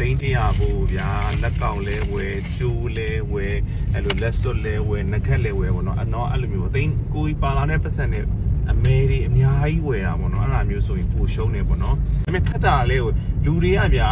သိန်း100ကိုဗျာလက်ကောက်လဲဝယ်ကျိုးလဲဝယ်အဲ့လိုလက်စွပ်လဲဝယ်နှက်ခက်လဲဝယ်ပေါ့နော်အနော်အဲ့လိုမျိုးသိန်းကိုကြီးပါလာတဲ့ပတ်စံနဲ့အမဲတွေအများကြီးဝယ်တာပေါ့နော်အဲ့လိုမျိုးဆိုရင်ပိုရှုံးနေပေါ့နော်ဒါပေမဲ့ခက်တာလေးကိုလူတွေကဗျာ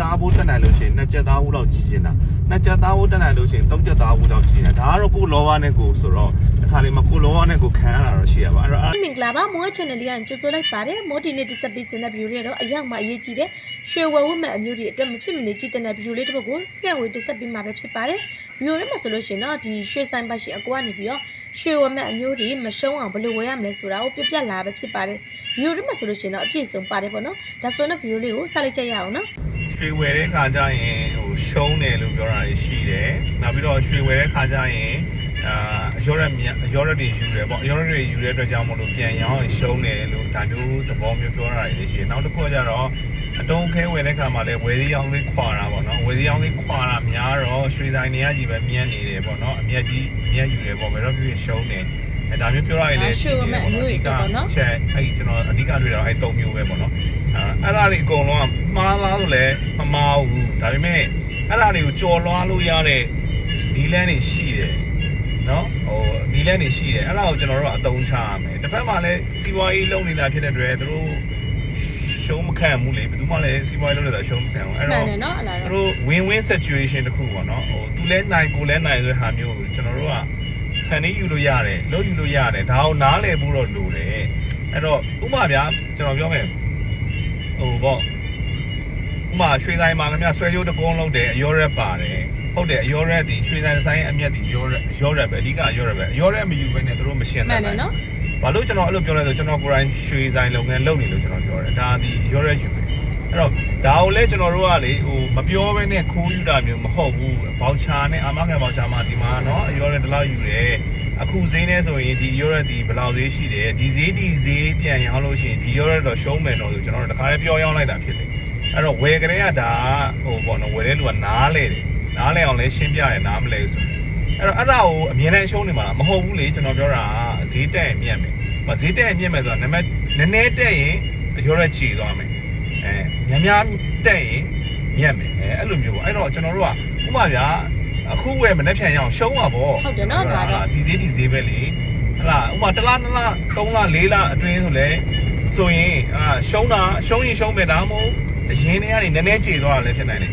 သားဖို့တက်နိုင်လို့ရှိရင်နှစ်ချက်သားဖို့တော့ကြီးနေတာနှစ်ချက်သားဖို့တက်နိုင်လို့ရှိရင်သုံးချက်သားဖို့တော့ကြီးနေတာဒါကတော့ကိုလောဘနဲ့ကိုဆိုတော့ တစ်ခါလေးမှာကိုလောဘနဲ့ကိုခံရတာတော့ရှိရပါအဲ့တော့မင်္ဂလာပါမိုး channel လေးကကြိုဆိုလိုက်ပါတယ်မိုးဒီနေ့တိဆက်ပေးခြင်းတဲ့ view တွေတော့အရောက်မှအရေးကြီးတယ်ရွှေဝယ်ဝတ်မဲ့အမျိုးတွေအတွက်မဖြစ်မနေကြည့်တဲ့ view လေးတစ်ပုဒ်ကိုမျှဝေတိဆက်ပေးမှာပဲဖြစ်ပါတယ် view ထဲမှာဆိုလို့ရှိရင်တော့ဒီရွှေဆိုင်ပါရှင်အကွာနေပြီးတော့ရွှေဝယ်မဲ့အမျိုးတွေမရှုံးအောင်ဘယ်လိုဝယ်ရမလဲဆိုတာကိုပြပြလာပဲဖြစ်ပါတယ် view ထဲမှာဆိုလို့ရှိရင်တော့အပြည့်စုံပါတယ်ပေါ့နော်ဒါဆိုတော့ view လေးကိုစလိုက်ကြရအောင်နော်ရွှေဝယ်တဲ့ခါကျရင်ဟိုရှုံးတယ်လို့ပြောတာရှိတယ်။နောက်ပြီးတော့ရွှေဝယ်တဲ့ခါကျရင် အာအရောရက်မြန်အရောရက်တွေယူတယ်ပေါ့အရောရက်တွေယူတဲ့အတွက်ကြောင့်မလို့ပြန်ရောင်းရင်ရှုံးတယ်လို့ဒါမျိုးသဘောမျိုးပြောတာတွေရှိတယ်။နောက်တစ်ခုကကျတော့အတုံးခဲဝယ်တဲ့ခါမှာလည်းဝယ်စည်းရောင်းလေးခွာတာပေါ့နော်ဝယ်စည်းရောင်းလေးခွာတာများတော့ရွှေဆိုင်တွေကကြီးပဲမြန်းနေတယ်ပေါ့နော်အမျက်ကြီးမြန်းယူတယ်ပေါ့ဘယ်တော့ဖြစ်ရှုံးတယ်အဲဒါမျိုးပြောရရင်လည်းရှိတယ်ပေါ့နော်အဓိကချက်အဲ့ကျွန်တော်အဓိကတွေ့တော့အဲ့၃မျိုးပဲပေါ့နော်အဲ့ဒါတွေအကုန်လုံးကမှားလားဆိုလဲမမှားဘူးဒါပေမဲ့အဲ့ဒါတွေကိုကြော်လွှားလို့ရတဲ့ဒီလန်းတွေရှိတယ် နော်ဟိုဒီလန်းတွေရှိတယ်အဲ့ဒါကိုကျွန်တော်တို့ကအသုံးချရမယ်တစ်ဖက်မှာလည်းစီးပွားရေးလုပ်နေတာဖြစ်တဲ့အတွက်သူတို့ရှုံးမခံဘူးလေဘယ်သူမှလည်းစီးပွားရေးလုပ်နေတာရှုံးမခံဘူးအဲ့မှန်တော့တယ်နော်အလားသူတော့တို့ win win situation တခုပေါ့နော်ဟိုသူလဲနိုင်ကိုလဲနိုင်ဆိုတဲ့ဟာမျိုးကိုကျွန်တော်တို့ကဖန်နေယူလို့ရတယ်လုပ်ယူလို့ရတယ်ဒါကိုနားလည်ဖို့တော့လိုတယ်အဲ့တော့ဥပမာဗျာကျွန်တော်ပြောမယ်ဟိုပေါ့ဥပမာရွှေဆိုင်မှာခင်ဗျဆွဲကြိုးတကုန်းလုံးတယ်အရောရက်ပါတယ် ဟုတ်တယ်အရောရက်ဒီရွှေဆိုင်ဆိုင်အမျက်ဒီရောရက်ရောရက်ပဲအဓိကအရောရက်ပဲအရောရက်မယူဘဲနဲ့သူတို့မရှင်း မှ နိုင် န်တယ်နော် ဘာလို့ကျွန်တော်အဲ့လိုပြောလဲဆိုကျွန်တော်ကိုယ်တိုင်ရွှေဆိုင်လုပ်ငန်းလုပ်နေလို့ကျွန်တော်ပြောတယ်ဒါဒီရောရက်ယူတယ် အဲ့တော့ဒါကိုလည်းကျွန်တော်တို့ကလေဟိုမပြောဘဲနဲ့ခိုးယူတာမျိုးမဟုတ်ဘူးဘောက်ချာနဲ့အာမခံဘောက်ချာမှာဒီမှာเนาะအရောရဲတလောက်ယူတယ်အခုဈေးနဲ့ဆိုရင်ဒီရောရဲဒီဘယ်လောက်ဈေးရှိတယ်ဒီဈေးဒီဈေးပြန်ရောင်းလို့ရှိရင်ဒီရောရဲတော့ရှုံးမယ်တော့ဆိုကျွန်တော်တို့တခါလေးပြောရောင်းလိုက်တာဖြစ်တယ်အဲ့တော့ဝယ်ကလေးကဒါဟိုပေါ့နော်ဝယ်တဲ့လူကနားလဲတယ် နားလဲအောင်လဲရှင်းပြရတယ်နားမလဲဘူးဆိုအဲ့တော့အဲ့ဒါကိုအမြဲတမ်းရှုံးနေမှာမဟုတ်ဘူးလေကျွန်တော်ပြောတာဈေးတက်ရင်မြတ်မယ်မဈေးတက်ရင်မြတ်မယ်ဆိုတာနံပါတ်နည်းနည်းတက်ရင်ရောရဲချီသွားမယ်အဲများများတက်ရင်မြတ်မယ်အဲအဲ့လိုမျိုးပေါ့အဲ့တော့ကျွန်တော်တို့ကဥပမာဗျာအခုဝယ်မနေ့ဖြန်ရအောင်ရှုံးပါဗောဟုတ်တယ်နော်ဒါတော့ဒီဈေးဒီဈေးပဲလေဟလာဥပမာတစ်လားနှစ်လားသုံးလားလေးလားအတွင်းဆိုလဲဆိုရင်အာရှုံးတာရှုံးရင်ရှုံးမယ်ဒါမှမဟုတ်အရင်တည်းကနေနည်းနည်းခြေသွားတာလည်းဖြစ်နိုင်တယ်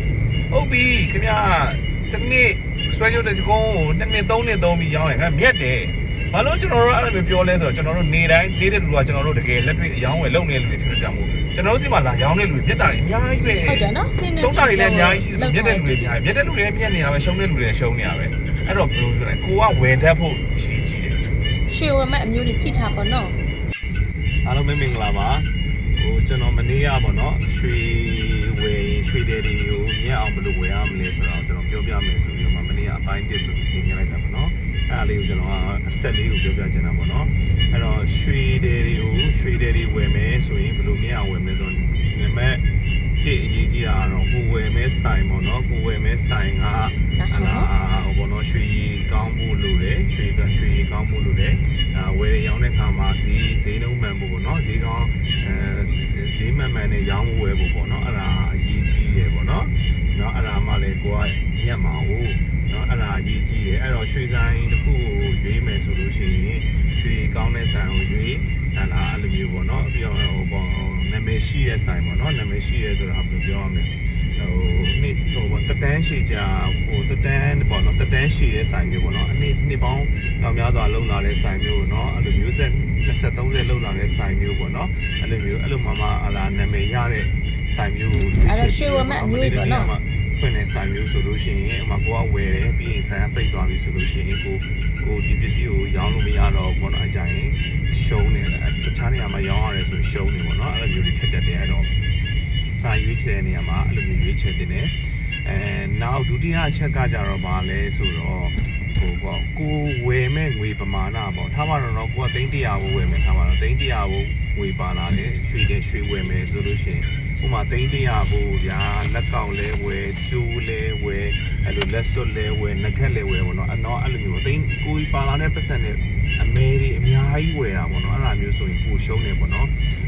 ဟုတ်ပြီခင်ဗျာတစ်နေ့ဆွဲကြတဲ့ကုန်းကိုတစ်နှစ်သုံးနှစ်သုံးပြီးရောင်းရင်ခင်ဗျမြတ်တယ်ဘာလို့ကျွန်တော်တို့အဲ့လိုမျိုးပြောလဲဆိုတော့ကျွန်တော်တို့နေတိုင်းနေတဲ့လူကကျွန်တော်တို့တကယ်လက်တွေ့အယောင်းဝယ်လုပ်နေတဲ့လူတွေဖြစ်တဲ့ကြောင့်မို့ကျွန်တော်တို့စီမှာလာရောင်းတဲ့လူတွေမြတ်တာတွေအများကြီးပဲဟုတ်တယ်နော်သင်နေရှုံးတာတွေလည်းအများကြီးရှိတယ်မြတ်တဲ့လူတွေအများကြီးမြတ်တဲ့လူတွေလည်းမြတ်နေတာပဲရှုံးတဲ့လူတွေလည်းရှုံးနေတာပဲအဲ့တော့ဘယ်လိုပြောလဲကိုကဝယ်တတ်ဖို့ရှိကြည့်တယ်ရွှေဝယ်မဲ့အမျိုးတွေကြည့်ထားပါနော်အားလုံးပဲမင်္ဂလာပါဟိုကျွန်တော်မနေ့ကပေါ့နော်ရွှေဝယ် ရင်ရွှေတယ်တွေကိုမြတ်အောင်ဘယ်လိုဝယ်ရမလဲဆိုတော့ကျွန်တော်ပြောပြမယ်ဆိုပြီးတော့မှမနေ့ကအပိုင်းတစ်ဆိုပြီးပြင်ပြလိုက်တာပေါ့နော်အဲ့ဒါလေးကိုကျွန်တော်ကအဆက်လေးကိုပြောပြချင်တာပေါ့နော်အဲ့တော့ရွှေတယ်တွေကိုရွှေတယ်တွေဝယ်မယ်ဆိုရင်ဘယ်လိုမြတ်အောင်ဝယ်မလဲဆိုတော့နံပါတ်တစ်အရေးကြီးတာကတော့ကိုဝယ်မဲဆိုင်ပေါ့နော်ကိုဝယ်မဲဆိုင်ကဒါအဆိုလားနော်ဟိုဘောနော်ရွှေရည်ကောင်းဖို့လိုတယ်ရွှေကရွှေရည်ကောင်းဖို့လိုတယ်အာဝယ်ရရောင်းတဲ့ခါမှာဈေးဈေးနှုန်းမှန်ဖို့ပေါ့နော်ဈေးကောင်းအဲ ဈေးမှန်မှန်နဲ့ရောင်းဖို့ဝယ်ဖို့ပေါ့နော်အဲ့ဒါအရေးကြီးတယ်ပေါ့နော်နော်အဲ့ဒါမှလည်းကိုကညက်မှာဟုတ်နော်အဲ့ဒါအရေးကြီးတယ်အဲ့တော့ရွှေဆိုင်တစ်ခုကိုရွေးမယ်ဆိုလို့ရှိရင်ရွှေကောင်းတဲ့ဆိုင်ကိုရွေးအဲ့ဒါအဲ့လိုမျိုးပေါ့နော်ပြီးတော့ဟိုပေါ့နာမည်ရှိတဲ့ဆိုင်ပေါ့နော်နာမည်ရှိရဲဆိုတာဘယ်လိုပြောရမလဲ ဟိုနေ့ဟိုတက်တန်းရှည်ကြဟိုတက်တန်းပေါ့နော်တက်တန်းရှည်တဲ့ဆိုင်မျိုးပေါ့နော်အနည်းနှစ်ပေါင်းတောင်များစွာလုံလာတဲ့ဆိုင်မျိုးเนาะအဲ့လိုမျိုးဆက် 20 30လုံလာတဲ့ဆိုင်မျိုးပေါ့နော်အဲ့လိုမျိုးအဲ့လိုမှမှအလားနာမည်ရတဲ့ဆိုင်မျိုးကိုအဲ့တော့ရွှေဝယ်မဲ့အမျိုးတွေပေါ့နော်ဖွင့်တဲ့ဆိုင်မျိုးဆိုလို့ရှိရင်အမကိုကဝယ်တယ်ပြီးရင်ဆိုင်ကပိတ်သွားပြီဆိုလို့ရှိရင်ကိုကိုဒီပစ္စည်းကိုရောင်းလို့မရတော့ဘောနော်အကြရင်ရှုံးနေတယ်တခြားနေရာမှာရောင်းရတယ်ဆိုရှုံးနေပေါ့နော်အဲ့လိုမျိုးတွေဖြစ်တတ်တယ်အဲ့တော့စာရွေးချယ်တဲ့နေရာမှာအဲ့လိုမျိုးရွေးချယ်တင်တယ်အဲနောက်ဒုတိယအချက်ကကြတော့ဗာလဲဆိုတော့ ဟိုပေါ့ကိုဝယ်မဲ့ငွေပမာဏပေါ့ထားပါတော့တော့ကိုကသိန်း100ကိုဝယ်မယ်ထားပါတော့သိန်း100ကိုငွေပါလာတယ်ရွှေတယ်ရွှေဝယ်မယ်ဆိုလို့ရှိရင်ဥပမာသိန်း100ကိုဗျာလက်ကောက်လဲဝယ်ကျိုးလဲဝယ်အဲ့လိုလက်စွပ်လဲဝယ်နှက်ခက်လဲဝယ်ပေါ့နော်အဲ့တော့အဲ့လိုမျိုးအသိန်းကိုကြီးပါလာတဲ့ပတ်စံနဲ့အမဲတွေအများကြီးဝယ်တာပေါ့နော်အဲ့ဒါမျိုးဆိုရင်ပိုရှုံးနေပေါ့နော်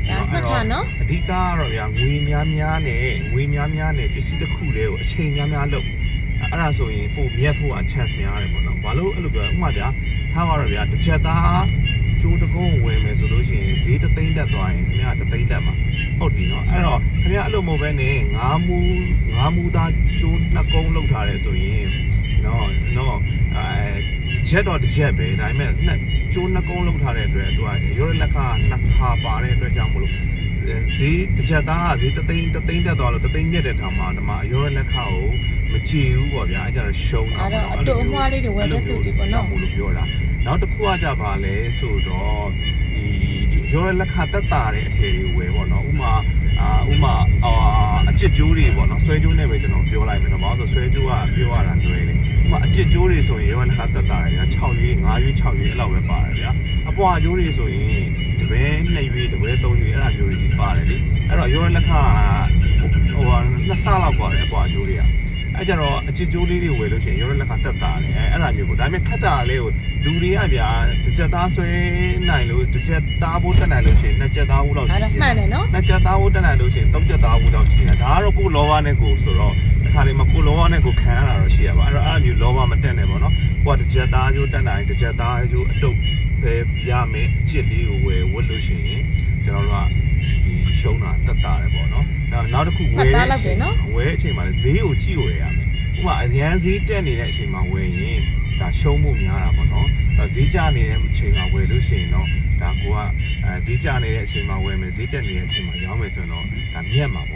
ဒါမှတ်ထားနော်အဓိကကတော့ဗျာငွေများများနဲ့ငွေများများနဲ့ပစ္စည်းတစ်ခုတည်းကိုအချိန်များများလုပ် အဲ့ဒါဆိုရင်ပိုမြတ်ဖို့အ chance များတယ်ပေါ့နော်ဘာလို့အဲ့လိုပြောဥပမာဗျာထားပါတော့ဗျာတစ်ချက်သားကျိုးတစ်ကုန်းဝင်မယ်ဆိုလို့ရှိရင်ဈေးတစ်သိန်းတက်သွားရင်ခင်ဗျာတစ်သိန်းတက်မှာဟုတ်ပြီနော်အဲ့တော့ခင်ဗျာအဲ့လိုမဟုတ်ဘဲနဲ့ငါးမူငါးမူသားကျိုးနှစ်ကုန်းလောက်ထားတယ်ဆိုရင်နော်နော်အဲ ချက်တော့တစ်ချက်ပဲဒါပေမဲ့နှစ်ကျိုးနှစ်ကုန်းလောက်ထားတဲ့အတွက်သူကရောလက်ခနှစ်ခါပါတဲ့အတွက်ကြောင့်မလို့ဈေးတစ်ချက်သားကဈေးတသိန်းတသိန်းတက်သွားလို့တသိန်းမြက်တဲ့ထောင်မှာဒီမှာအရောလက်ခကိုမချီဘူးပေါ့ဗျာအဲကြတော့ရှုံးတာအဲ့တော့အတူအမွှားလေးတွေဝယ်တဲ့သူတွေပေါ့နော်မို့လို့ပြောတာနောက်တစ်ခုကကြပါလဲဆိုတော့ဒီဒီအရောလက်ခတက်တာတဲ့အထည်တွေဝယ်ပေါ့နော်ဥမာ အာဥမာအာအချစ်ကျိုးတွေပေါ့နော်ဆွဲကျိုးနဲ့ပဲကျွန်တော်ပြောလိုက်မယ်တော့ဘာလို့ဆိုဆွဲကျိုးကပြောရတာလွယ်တယ်ဥမာအချစ်ကျိုးတွေဆိုရင်ရောလက်ခတက်တာတယ်ဗျာ6ရွေး9ရွေး6ရွေးအဲ့လောက်ပဲပါတယ်ဗျာအပွားကျိုးတွေဆိုရင်တပည့်2ရွေးတပည့်3ရွေးအဲ့ဒါမျိုးတွေပါတယ်လေအဲ့တော့ရောလက်ခဟိုဟာနှစ်ဆလောက်ပါတယ်အပွားကျိုးတွေက အဲကြတော့အချစ်ကျိုးလေးတွေဝယ်လို့ရှိရင်ရောလက်ကတက်တာလေအဲအဲ့ဒါမျိုးပေါ့ဒါပေမဲ့ခက်တာလေးကိုလူတွေကဗျာတစ်ချက်သားဆွဲနိုင်လို့တစ်ချက်သားဖို့တက်နိုင်လို့ရှိရင်နှစ်ချက်သားဖို့တော့အဲ့တော့မှန်တယ်နော်နှစ်ချက်သားဖို့တက်နိုင်လို့ရှိရင်သုံးချက်သားဖို့တော့ရှိတယ်ဒါကတော့ကိုလောဘနဲ့ကိုဆိုတော့တစ်ခါလေးမှာကိုလောဘနဲ့ကိုခံရတာတော့ရှိရပါအဲ့တော့အဲ့လိုမျိုးလောဘမတက်နဲ့ပေါ့နော်ကိုကတစ်ချက်သားကျိုးတက်နိုင်တစ်ချက်သားကျိုးအတုပ်ပဲရမယ်အချစ်လေးကိုဝယ်ဝတ်လို့ရှိရင်ကျွန်တော်တို့က ဒီရှုံးတာတက်တာတယ်ပေါ့နော်နောက်နောက်တစ်ခုဝယ်တဲ့အချိန်ဝယ်အချိန်မှာဈေးကိုကြည့်ဝယ်ရမယ်ဥပမာအရန်ဈေးတက်နေတဲ့အချိန်မှာဝယ်ရင်ဒါရှုံးမှုများတာပေါ့နော်အဲဈေးကျနေတဲ့အချိန်မှာဝယ်လို့ရှိရင်တော့ဒါကိုကအဲဈေးကျနေတဲ့အချိန်မှာဝယ်မယ်ဈေးတက်နေတဲ့အချိန်မှာရောင်းမယ်ဆိုရင်တော့ဒါမြတ်မှာပေါ့နော်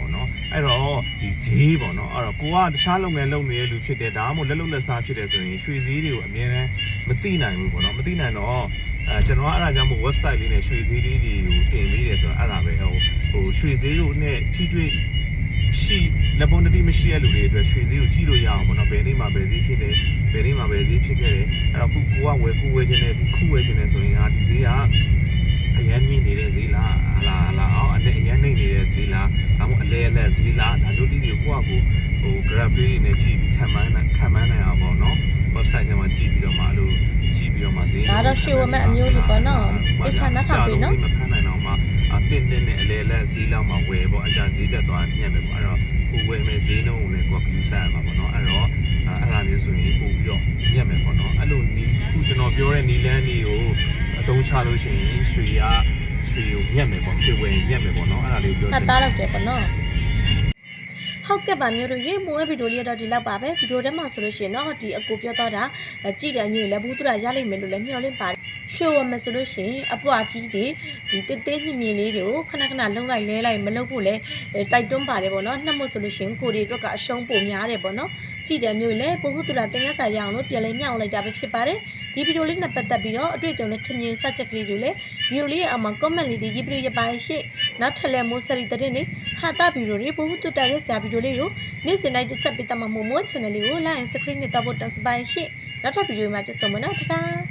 အဲ့တော့ဒီဈေးပေါ့နော်အဲ့တော့ကိုကတခြားလုပ်ငန်းလုပ်နေတဲ့လူဖြစ်တယ်ဒါမှမဟုတ်လက်လုပ်လက်စားဖြစ်တယ်ဆိုရင်ရွှေဈေးတွေကိုအမြဲတမ်းမသိနိုင်ဘူးပေါ့နော်မသိနိုင်တော့အဲကျွန်တော်ကအဲ့ဒါကြောင့်မို့ website လေးနဲ့ရွှေဈေးလေးတွေကိုတင်ပေးတယ်ဆိုတော့အဲ့ဒါပဲဟိုဟိုရွှေဈေးတို့နဲ့ထိတွေ့ရှိလက်ပုံတတိမရှိတဲ့လူတွေအတွက်ရွှေဈေးကိုကြည့်လို့ရအောင်ပေါ့နော်ဘယ်နေ့မှဘယ်ဈေးဖြစ်တယ်ဘယ်နေ့မှဘယ်ဈေးဖြစ်ခဲ့တယ်အဲ့တော့ခုကိုကဝယ်ခုဝယ်ခြင်းနဲ့ခုဝယ်ခြင်းနဲ့ဆိုရင်ဟာဒီဈေးက အရန်မြင့်နေတဲ့ဈေးလားဟာလားဟာလားအောင်အနေအရန်နေနေတဲ့ဈေးလားဒါမှမဟုတ်အလဲအလဲဈေးလားဒါတို့လေးတွေကိုကိုကကိုဟို graph လေးတွေနဲ့ကြည့်ပြီးခံမှန်းနိုင်ခံမှန်းနိုင်အောင်ပေါ့နော် website ထဲမှာကြည့်ပြီးတော့မှအဲ့လိုကြည့်ပြီးတော့မှဈေးဒါတော့ရွှေဝမဲ့အမျိုးတွေပေါ့နော်တခြားနောက်ထပ်ပေးနော်မခံနိုင်တော့မှအတင်းတင်းနဲ့အလဲလဲဈေးလောက်မှဝယ်ပေါ့အကြဈေးတက်သွားညံ့မယ်ပေါ့အဲ့တော့ကိုဝယ်မယ်ဈေးနှုန်းကိုလည်းကိုက view ဆက်ရမှာပေါ့နော်အဲ့တော့အဲ့ဒါမျိုးဆိုရင်ပို့ပြီးတော့ညက်မယ်ပေါ့နော်အဲ့လိုနီးခုကျွန်တော်ပြောတဲ့နီလန်းလေးကို အသုံးချလို့ရှိရင်ရွှေရရွှေကိုညက်မယ်ပေါ့ရွှေဝယ်ညက်မယ်ပေါ့နော်အဲ့ဒါလေးကိုပြောမှတ်သားလောက်တယ်ပေါ့နော်ဟုတ်ကဲ့ပါမျိုးတို့ရေမိုးဗီဒီယိုလေးတော့ဒီလောက်ပါပဲဗီဒီယိုထဲမှာဆိုလို့ရှိရင်တော့ဒီအကူပြောတော့တာကြည့်တဲ့အမျိုးလည်းဘူးတူတာရလိမ့်မယ်လို့လည်းမျှော်လင့်ပါတယ် ရွှေဝမယ်ဆိုလို့ရှိရင်အပွားကြီးတွေဒီတစ်သေးမြင့်မြင့်လေးတွေကိုခဏခဏလုံလိုက်လဲလိုက်မလုပ်ဖို့လဲတိုက်တွန်းပါတယ်ပေါ့နော်နှက်မို့ဆိုလို့ရှိရင်ကိုတွေအတွက်ကအရှုံးပိုများတယ်ပေါ့နော်ကြည့်တဲ့မျိုးလည်းဘ ഹു တူတာတင်ငန်းစာရအောင်လို့ပြန်လဲမြောက်လိုက်တာပဲဖြစ်ပါတယ်ဒီဗီဒီယိုလေးနဲ့ပတ်သက်ပြီးတော့အတွေ့အကြုံနဲ့ထင်မြင်စချက်ကလေးတွေလည်းဗီဒီယိုလေးရဲ့အောက်မှာ comment လေးတွေရေးပြီးရပါရှင့်နောက်ထပ်လည်းမိုးဆက်လီတဲ့နေဟာတာဗီဒီယိုတွေဘ ഹു တူတာရဲ့ဆရာဗီဒီယိုလေးကိုနေ့စဉ်တိုင်းတစ်ဆက်ပေးတတ်မှာမို့မို့ channel လေးကို like and subscribe နဲ့တော့တောင်းစပါရှင့်နောက်ထပ်ဗီဒီယိုမှာပြန်ဆုံမယ်နော်တတား